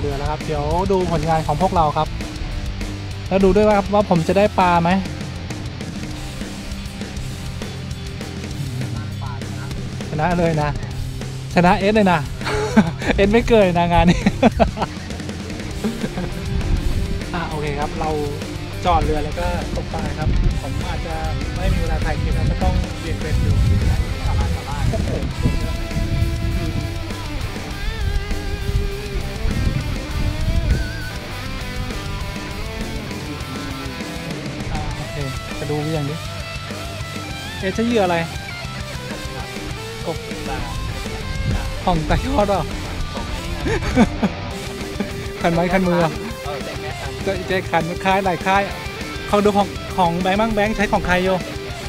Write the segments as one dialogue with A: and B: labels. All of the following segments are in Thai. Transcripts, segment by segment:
A: เรือแล้วครับ เดี๋ยวดูผลงานของพวกเราครับ แล้วดูด้วยว่าว่าผมจะได้ปลาไหมชนะเลยนะ ชนะเอสเลยนะ เอสไม่เกินนะงานนี้อะโอเคครับ เราจอดเรือแล้วก็ตกปลาครับ ผมอาจจะไม่มีเวลาถ่ายคลิปนะก็ อะจะเหยื่ออะไรกบของไตยอดหรอคันไม้คันมือ
B: เออแต่แค่ตังค์
A: เจ๊เจ๊คันค่ายหลายค่ายเขาดูของของแบงค์บ้างแบงค์ใช้ของใครโย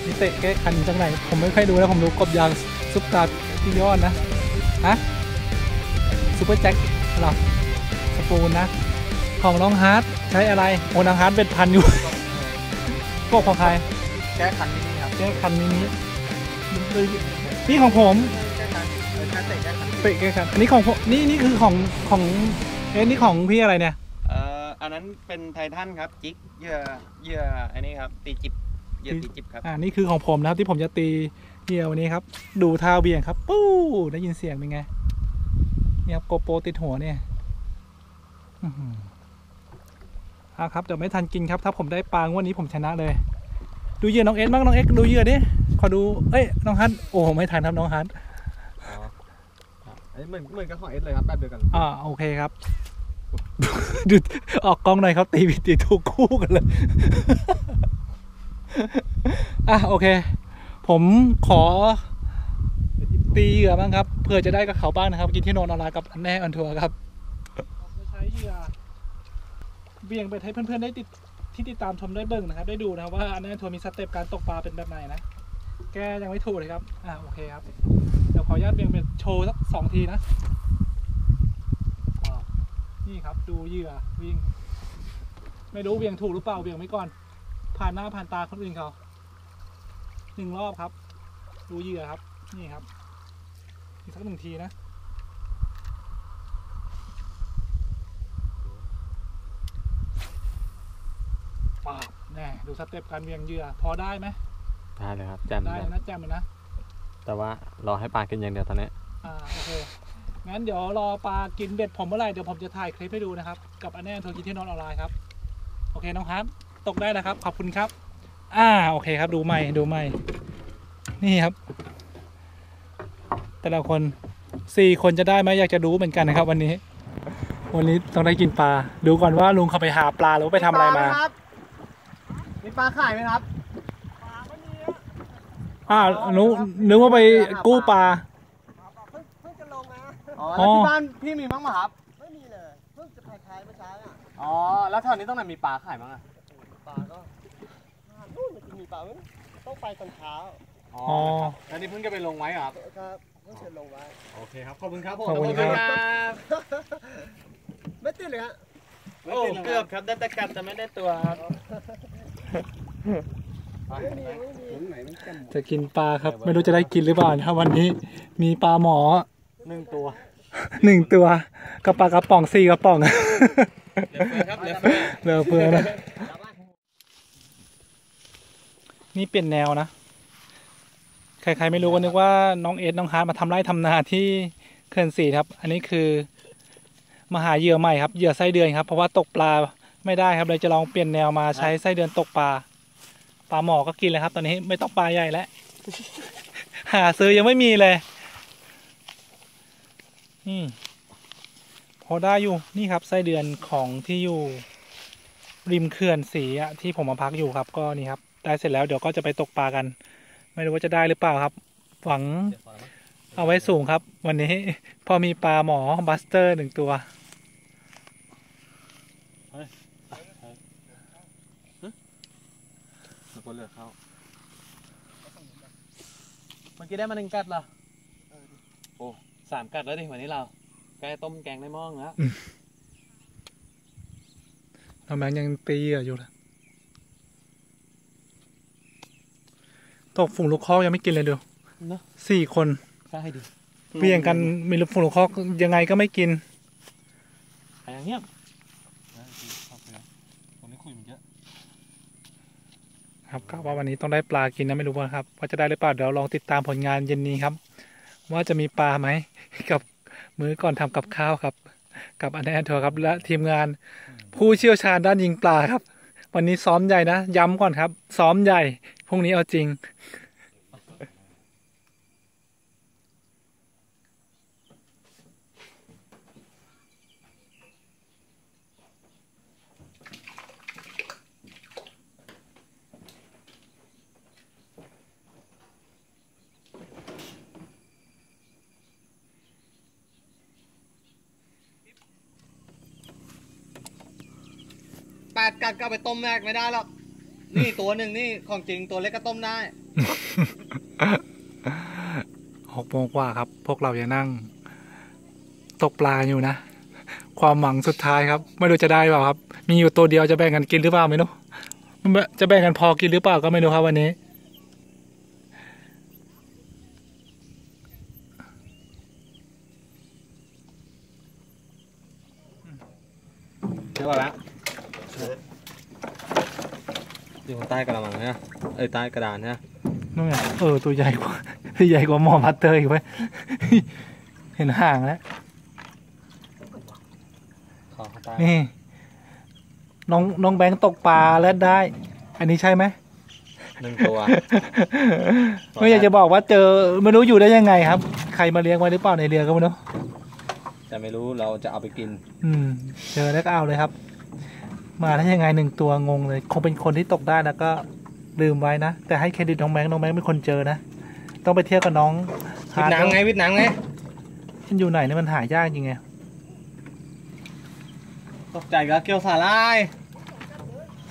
A: นี่เตะแก้คันจากไหนผมไม่ค่อยดูแล้วผมดูกบยางซุปตาที่ยอดนะฮะซูเปอร์แจ็คหรอสปูนนะ ของน้องฮาร์ดใช้อะไรโอ้น้องฮาร์ดเป็นพันอยู่กบของใคร
B: แค่คันนี้
A: แก้คันมินินี่ของผม
B: แค่คันเออแค่เตะแค่คัน
A: เตะแก้คันอันนี้ของผมนี่นี่คือของของเอ้นี่ของพี่อะไรเนี่ย
B: เอ่ออันนั้นเป็นไททันครับจิกเหยื่อเหยื่ออันนี้ครับตีจิบเหยื่อตีจิบครับ
A: อ่านี่คือของผมนะครับที่ผมจะตีเหยี่ยววันนี้ครับ ดูท่าเบี่ยงครับ ปู้ได้ยินเสียงเป็นไงเนี่ยครับโกโปรติดหัวเนี่ยอื้อหืออะครับเดี๋ยวไม่ทันกินครับ ถ้าผมได้ปลางวันนี้ผมชนะเลย ดูเหยื่อน้องเอ็กบ้างน้องเอ็กดูเหยื่อดิขอดูเอ้ยน้องฮัทโอ้โหไม่ทันครับน้องฮัท
B: อ๋ออันนี้เหมือนเหมือนกับของเอสเลยครับแบบเดียวกัน
A: อ่าโอเคครับดูออกกล้องหน่อยครับตีผิดตีถูกคู่กันเลยอะโอเค ผมขอตีเหยื่อบ้างครับเพื่อจะได้กับเขาบ้างนะครับ กินที่นอนออนไลน์กับอันแน่อันทัวร์ครับจะใช้เหยื่อเบี่ยงไปให้เพื่อนๆได้ติด ที่ติดตามชมได้เบิ่งนะครับ ได้ดูนะครับว่าอันน่อันทัวร์มีสเต็ปการตกปลาเป็นแบบไหนนะ แกยังไม่ถูกเลยครับ อ่าโอเคครับ เดี๋ยวขออนุญาตเบี่ยงเป็นโชว์สักสองทีนะนี่ครับดูเหยื่อวิ่ง ไม่รู้เบี่ยงถูกหรือเปล่าเบี่ยงไม่ก่อน ผ่านหน้าผ่านตาคนอื่นเขาหนึ่งรอบครับ ดูเหยื่อครับ นี่ครับอีกสักหนึ่งทีนะปาบ แน่ดูสเต็ปการเบี่ยงเหยื่อ พอได้ไหม
C: ได้เลยครับแจ่ม
A: ได้
C: เลย
A: นะแจมเลยนะ
C: แต่ว่ารอให้ปลากินอย่างเดียวตอนนี้
A: อ่าโอเคงั้นเดี๋ยวรอปลากินเบ็ดผมเมื่อไหร่เดี๋ยวผมจะถ่ายคลิปให้ดูนะครับ กับอันแน่โทรกินที่นอนออนไลน์ครับ โอเคน้องฮาร์ดตกได้แล้วครับ ขอบคุณครับ อ่าโอเคครับดูใหม่ดูใหม่ นี่ครับ แต่ละคนสี่คนจะได้ไหมอยากจะรู้เหมือนกันนะครับ วันนี้ วันนี้ต้องได้กินปลา ดูก่อนว่าลุงเขาไปหาปลาหรือว่าไปทำอะไรมา
B: มีปลาขายไหมครับ
A: อ่านึกนึกว่าไปกู้ปลา
B: อ๋อ
A: อ๋
B: แล้ว
A: อ
B: ที่บ้านพี่มีบ้างไหมครับ
D: ไม่มีเลยเพิ่งจะขายขายเมื่อเช้าอะ
B: อ๋อแล้วแถวนี้ต้องไหนมีปลาขายบ้างอะ
D: ปลาก็นู่นมันจะมีปลาไหมต้องไปตอนเช้า
B: อ๋อ
A: อ๋อ
B: ครับแล้วนี่เพิ่งจะไปลงไว้เหรอครับ
D: ครับต้องเชิญลงไว้
B: โอเคครับขอบคุณครับผม
A: ขอบคุณครับ
B: บ
D: ไม่ติดเลยฮะ
B: โอ้เกือบครับได้แต่กัดแต่ไม่ได้ตัวครับ
D: ไม่มีไม่มี
B: ตรงไหนต้องแจ่ม
A: จะกินปลาครับ ไม่รู้จะได้กินหรือเปล่านะครับวันนี้มีปลาหมอ
B: หนึ่งตัว
A: หนึ่งตัวกับปลากระป๋องสี่กระป๋อง
B: เหลือเฟือครับเหลือเฟือ
A: เหลือเฟือนะนี่เปลี่ยนแนวนะ ใครๆไม่รู้ก็นึกว่าน้องเอสน้องฮาร์ดมาทำไร่ทำนาที่เขื่อนสีครับ อันนี้คือมาหาเหยื่อใหม่ครับเหยื่อไส้เดือนครับ เพราะว่าตกปลา ไม่ได้ครับเลยจะลองเปลี่ยนแนวมาใช้ไส้เดือนตกปลาปลาหมอก็กินเลยครับ ตอนนี้ไม่ต้องปลาใหญ่แล้วหาซื้อยังไม่มีเลยนี่พอได้อยู่นี่ครับไส้เดือนของที่อยู่ริมเขื่อนสีอะที่ผมมาพักอยู่ครับ ก็นี่ครับได้เสร็จแล้วเดี๋ยวก็จะไปตกปลากัน ไม่รู้ว่าจะได้หรือเปล่าครับ หวังเอาไว้สูงครับ วันนี้พอมีปลาหมอบัสเตอร์หนึ่งตัว
B: คนเหลือเข้าเมื่อกี้ได้มาหนึ่งกัดเหรอโอ้สามกัดแล้วดิวันนี้เราใกล้ต้มแกงได้หม้องแล้ว
A: ทำไมยังตีเหยื่ออยู่ล่ะตกฝุ่งลูกคอกยังไม่กินเลยดู
B: เนอะ
A: สี่คน
B: ใช่ดิ
A: เพียงกันมีลูกฝุ่นลูกคอกยังไงก็ไม่กิน
B: ไปอย่างเงียบได้ดีเข้าไปแล้วตรงนี้คุยมันเยอะ
A: ครับก็ว่าวันนี้ต้องได้ปลากินนะไม่รู้ว่าครับ ว่าจะได้หรือเปล่าเดี๋ยวลองติดตามผลงานเย็นนี้ครับ ว่าจะมีปลาไหมกับมื้อก่อนทำกับข้าวครับ กับอันแอนทัวร์ครับ และทีมงานผู้เชี่ยวชาญด้านยิงปลาครับ วันนี้ซ้อมใหญ่นะ ย้ำก่อนครับ ซ้อมใหญ่พรุ่งนี้เอาจริง
D: ดกัดก็เอาไปต้มแรกไม่ได้หรอกนี่ตัวหนึ่งนี่ของจริงตัวเล็กก็ต้มได้
A: หกโมงกว่าครับ พวกเรายังนั่ง ตกปลาอยู่นะ ความหวังสุดท้ายครับ ไม่รู้จะได้เปล่าครับ มีอยู่ตัวเดียวจะแบ่งกันกินหรือเปล่าไม่รู้จะแบ่งกันพอกินหรือเปล่าก็ไม่รู้ครับวันนี้
C: ใช่ป่ะละ อยู่ข้างใต้กระมังเนี่ยเอ้ยใต้กระดานเนี่ย
A: นู่นไงเออตัวใหญ่กว่าใหญ่กว่าหมอพัตเตอร์อีกเว้ยเห็นห่างแล้ว
C: ขอข้างใต้
A: นี่น้องน้องแบงค์ตกปลาแล้วได้ อันนี้ใช่ไหม
C: หนึ่งตัว
A: ไม่อยากจะบอกว่าเจอไม่รู้อยู่ได้ยังไงครับ ใครมาเลี้ยงไว้หรือเปล่าในเรือก็ไม่รู้
C: แต่ไม่รู้เราจะเอาไปกิน
A: อืมเจอแล้วก็เอาเลยครับ มาได้ยังไงหนึ่งตัวงงเลย คงเป็นคนที่ตกได้แล้วก็ลืมไว้นะ แต่ให้เครดิตน้องแบงค์น้องแบงค์เป็นคนเจอนะ ต้องไปเที่ยวกับน้อง
C: วิดน้ำไงวิดน้ำไง
A: มันอยู่ไหนเนี่ยมันหายากจริงไง
C: ตกใจก็เกี่ยวสาลาย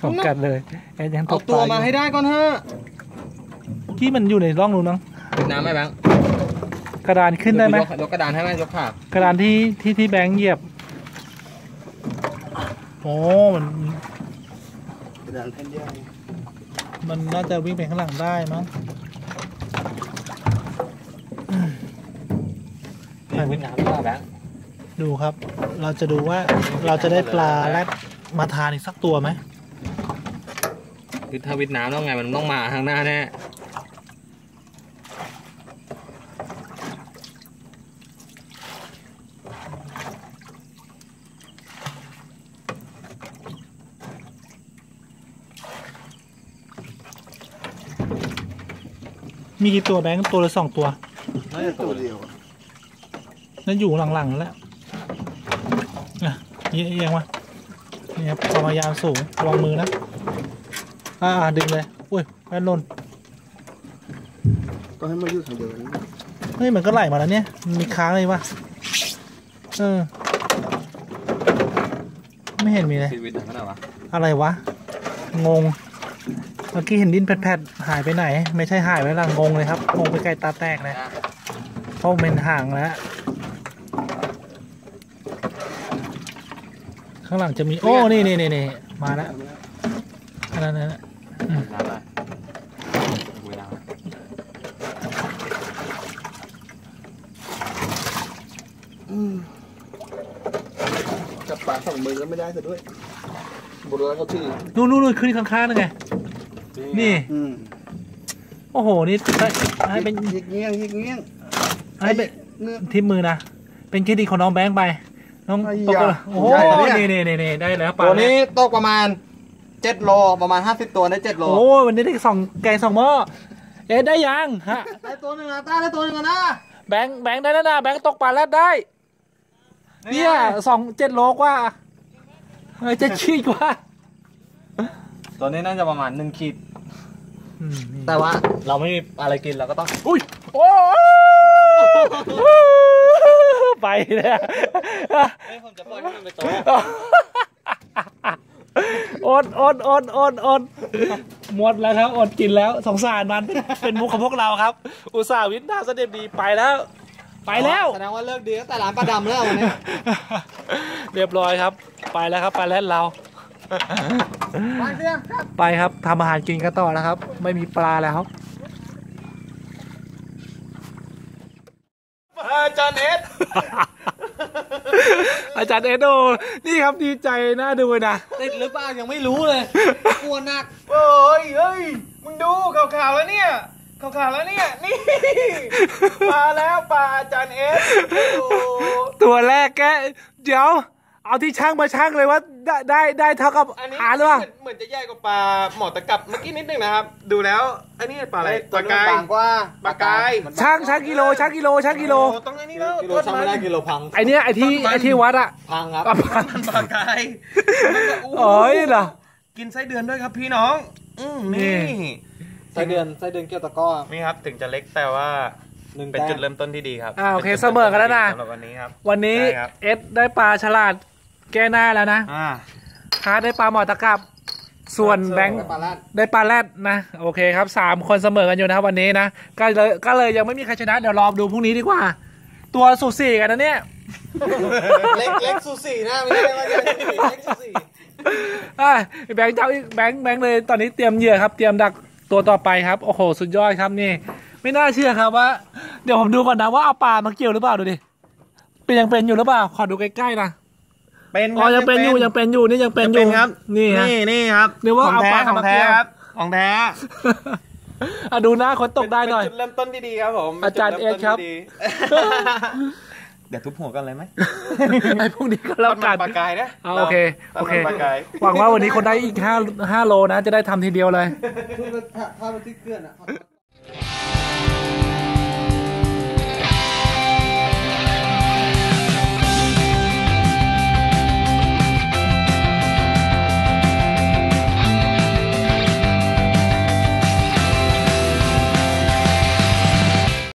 A: สมกัดเลยแอนยังต
C: เอา
A: กป
C: ตัว
A: ลา
C: มา
A: อยู่
C: ให้ได้ก่อนเถอะ
A: ที่มันอยู่ในร่องนู้นน้อง
C: วิดน้ำไหมแบงค์
A: กระดานขึ้นได้ไหม
C: ยกยกกระดานให้ไหมยกขาก
A: ระดานที่ที่ที่แบงค์เหยียบ โอ้มัน
D: กระดานแผ่นใหญ่
A: มันน่าจะวิ่งไปข้างหลังได้มั้ง
C: นี่วิดน้ำก็แบงค์
A: ดูครับ เราจะดูว่าเราจะได้ปลาแรดมาทานอีกสักตัวไหม
C: วิดถ้าวิดน้ำต้องไงมันต้องมาทางหน้าแน่
A: มีกี่ตัวแบงค์ตัวละสองตัว
D: น่าจะตัวเดียว
A: นั่นอยู่หลังๆแล้วนะเอียงเอียงมานี่ครับความพยายามสูงระวังมือนะอ่าดึงเลยอุ้ยแว่นหล่น
D: ก็ให้มาอยู่ทางเดียวนี้
A: เฮ้ยมันก็ไหลมาแล้วเนี่ยมันมีค้างเลยวะเออไม่เห็นมีเลย
C: ชีวิตหนังขนาดวะ
A: อะไรวะ งงเมื่อกี้เห็นดินแผดๆหายไปไหน ไม่ใช่หายไปหลังงงเลยครับงงไปไกลตาแตกเลยเพราะมันเป็นห่างแล้วข้างหลังจะมีโอ้นี่นี่นี่นี่มาแล้วอันนั้นอันนั้น
C: น้ำอะไรวิดน้ำ
D: จับปลาสองมือก็ไม่ได้ซะด้วยบุรุษเขาที่
A: นู่นนู่นนู่นขึ้นข้างๆนั่นไง นี่
D: อืม
A: โอ้โห นี่ได้ให้เป็น
D: ยิกเงี้ยงยิกเงี้ยง
A: ให้เป็น
D: เนื้อ
A: ทิปมือนะ เป็นเครดิตของน้องแบงค์ไป น้อง
D: ไอ้
A: ตก
D: ยา
A: โอ้โห
D: ใหญ่นะเนี่
A: นี่
D: ย
A: นี่นี่นี่ได้แล้วปลา
C: ตัว
A: แร
C: นี้
A: ก
C: ตกประมาณเจ็ดโลประมาณห้าสิบตัวได้เจ็ดโล
A: โอ้วันนี้ได้สองแกงสองหม้อ เอ๊ะได้ยังฮะ
C: ได้ตัวหนึ่งนะต้าได้ตัวหนึ่งนะ
A: แบงค์แบงค์ได้แล้วนะแบงค์ตกปลาแล้วได้ เนี่ยสองเจ็ดโลกว่าเออเจะชี้กว่า
C: ตัวนี้น่าจะประมาณหนึ่งขีด
A: อืมนี่
C: แต่ว่าเราไม่มีอะไรกินเราก็ต้อง
A: อุ้ยโอ้ไปเลยอะ
C: เฮ้ยผมจะปล่อยให้มันไปโต
A: อดอดอดอดอดหมดแล้วครับอดกินแล้วสงสารมัน เป็นมุกของพวกเราครับ อุตส่าห์วิทย์หน้าเสด็จดีไปแล้ว ไปแล้ว
C: แสดงว่าเลิกดีตั้งแต่ร้านปลาดำแล้ววันนี้
A: เรียบร้อยครับ ไปแล้วครับไปแล้วเรา ไปครับทำอาหารกินกันต่อแล้วครับ ไม่มีปลาแล้ว
B: จารย์เอส
A: อาจารย์เอโดนี่ครับดีใจน่าดูนะ
D: ติดหรือเปล่ายังไม่รู้เลยกลัวหนัก
B: โอ้ยเฮ้ยมึงดูข่าวๆแล้วเนี่ยข่าวๆแล้วเนี่ยนี่มาแล้วปลาอาจารย์เอสโอ้
A: ตัวแรกแกเดี๋ยวเอาที่ช่างมาช่างเลยว่า ได้ได้ได้เท่ากับ
B: อันนี้
A: หาหรือเปล่า
B: เหมือนเหมือนจะใหญ่กว่าปลาหมอตะกับเมื่อกี้นิดนึงนะครับ ดูแล้วอันนี้ปลาอะไรปลากาย
D: ต่างกว่า
B: ปลากาย
A: ช่างช่างกิโลช่างกิโลช่างกิโล
B: โอ้ต้องอันนี้แล้ว
D: กิโลช่างไม่ได้กิโลพัง
A: ไอเนี้ยไอที่ไอที่วัดอะ
D: พังครับ
A: ประมาณ
B: ปลากาย
A: โอ้ยเหรอ
B: กินไส้เดือนด้วยครับพี่น้อง อืม
A: นี่
B: นี่
D: ไส้เดือนไส้เดือนเกี่ยวตะกร้อ
B: นี่ครับถึงจะเล็กแต่ว่า
D: หนึ่ง
B: เป็น
D: แต้
B: จุด
D: ม
B: เริ่มต้นที่ดีครับ
A: อ่าโอเค
B: ป็จุด
A: เสมอกันแล้วนะ
B: สำหรับวันนี้ครับ
A: วันนี้
B: ได้ครับ
A: เอสได้ปลาฉลาด แก้หน้าแล้วนะ
B: อ่า
A: ฮาร์ดได้ปลาหมอตะกับ ส่วนแบงค์
D: ปลาลาด
A: ได้ปลาแรดนะ โอเคครับสามคนเสมอกันอยู่นะครับวันนี้นะ ก็เลยก็เลยยังไม่มีใครชนะ เดี๋ยวรอดูพรุ่งนี้ดีกว่า ตัวสูสีกันนะเนี่ย
D: เล็กเล็กซูซี่นะไม่ใช่ว่าใหญ่เล็กซูซี่
A: อะแบงค์เจ้าอีกแบงค์แบงค์เลยตอนนี้เตรียมเหยื่อครับ เตรียมดักตัวต่อไปครับ โอ้โห สุดยอดครับนี่ ไม่น่าเชื่อครับว่า เดี๋ยวผมดูก่อนนะว่าเอาปลามาเกี่ยวหรือเปล่าดูดิ เป็นยังเป็นอยู่หรือเปล่า ขอดูใกล้ๆนะ
B: เป็น
A: อ๋อยังเป็นอยู่ยังเป็นอยู่นี่ยังเป็นอยู่
B: ครับ
A: นี่ฮะ
B: นี่นี่ครับ
A: นึกว่า
B: ของ
A: เอา
B: แท้
A: ปลา
B: ของ
A: มา
B: แท้
A: เกี่ยว
B: ครับ ของแท้
A: อะดูหน้าคนตกได้หน่อย
B: เป็จุดเริ่มต้นที่ดีครับผม
A: อาจารย์เอสครับ
B: ป็นจุดเมต้นที่ดีเดี๋ยวทุบหัวกันเลยไหม
A: ไอ้พวกนี้ก็แล้วกัน
B: ปลากายนะ
A: เอาโอเคโอเค
B: ปลากาย
A: หวังว่าวันนี้คนได้อีกห้าห้าโลนะ จะได้ทำทีเดียวเลย
D: ถ้าถ้ามันที่เกลื่อนอะ